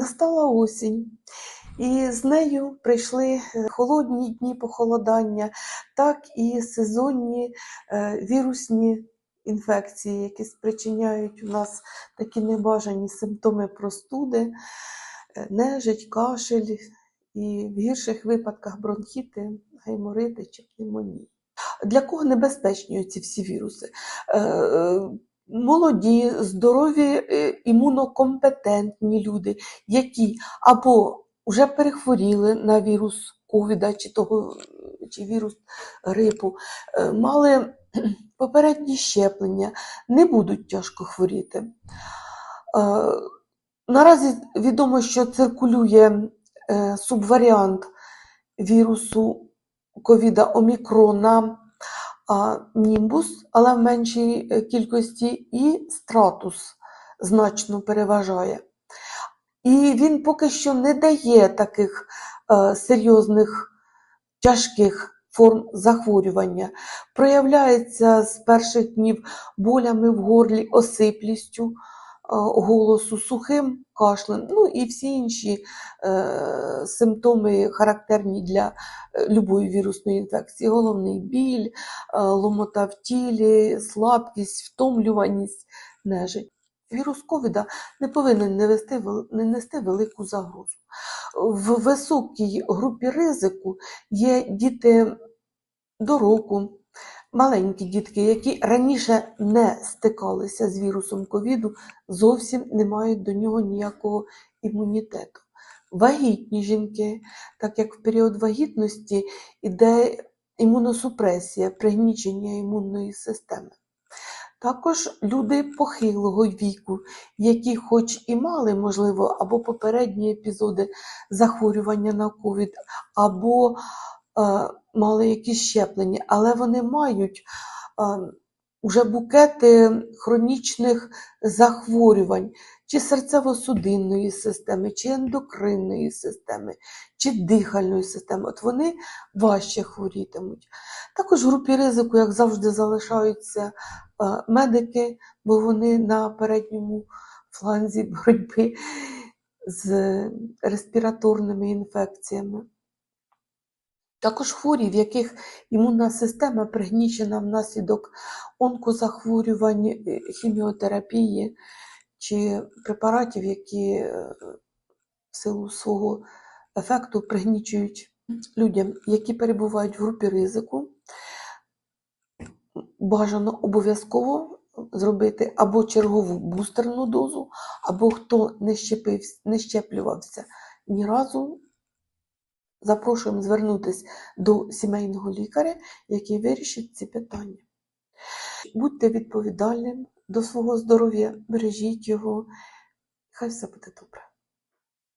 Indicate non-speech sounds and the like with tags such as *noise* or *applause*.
Настала осінь, і з нею прийшли е, холодні дні похолодання, так і сезонні е, вірусні інфекції, які спричиняють у нас такі небажані симптоми простуди, е, нежить, кашель і в гірших випадках бронхіти, гайморити чи пневмонії. Для кого небезпечні ці всі віруси? Молоді, здорові, е, імунокомпетентні люди, які або вже перехворіли на вірус ковіда чи, того, чи вірус грипу, е, мали *clears throat* попередні щеплення, не будуть тяжко хворіти. Е, Наразі відомо, що циркулює субваріант вірусу ковіда Омікрона німбус, але в меншій е, кількості, і стратус значно переважає. І він поки що не дає таких е, серйозних тяжких форм захворювання. Проявляється з перших днів болями в горлі, осиплістю голосу, сухим кашлем, ну і всі інші е, симптоми характерні для е, любої вірусної інфекції: головний біль, е, ломота в тілі, слабкість, втомлюваність, нежить. Вірус ковіда не повинен не, не нести велику загрозу. В високій групі ризику є діти до року, маленькі дітки, які раніше не стикалися з вірусом ковіду, зовсім не мають до нього ніякого імунітету. Вагітні жінки, так як в період вагітності йде імуносупресія, пригнічення імунної системи. Також люди похилого віку, які хоч і мали, можливо, або попередні епізоди захворювання на ковід, або мали якісь щеплення, але вони мають е, уже букети хронічних захворювань, чи серцево-судинної системи, чи ендокринної системи, чи дихальної системи. От вони важче хворітимуть. Також в групі ризику, як завжди, залишаються е, медики, бо вони на передньому фланзі боротьби з респіраторними інфекціями. Також хворі, в яких імунна система пригнічена внаслідок онкозахворювань, е, хіміотерапії чи препаратів, які е, в силу свого ефекту пригнічують людям, які перебувають в групі ризику, бажано обов'язково зробити або чергову бустерну дозу, або хто не, щепився, не щеплювався ні разу, запрошуємо звернутися до сімейного лікаря, який вирішить ці питання. Будьте відповідальним до свого здоров'я, бережіть його, хай все буде добре.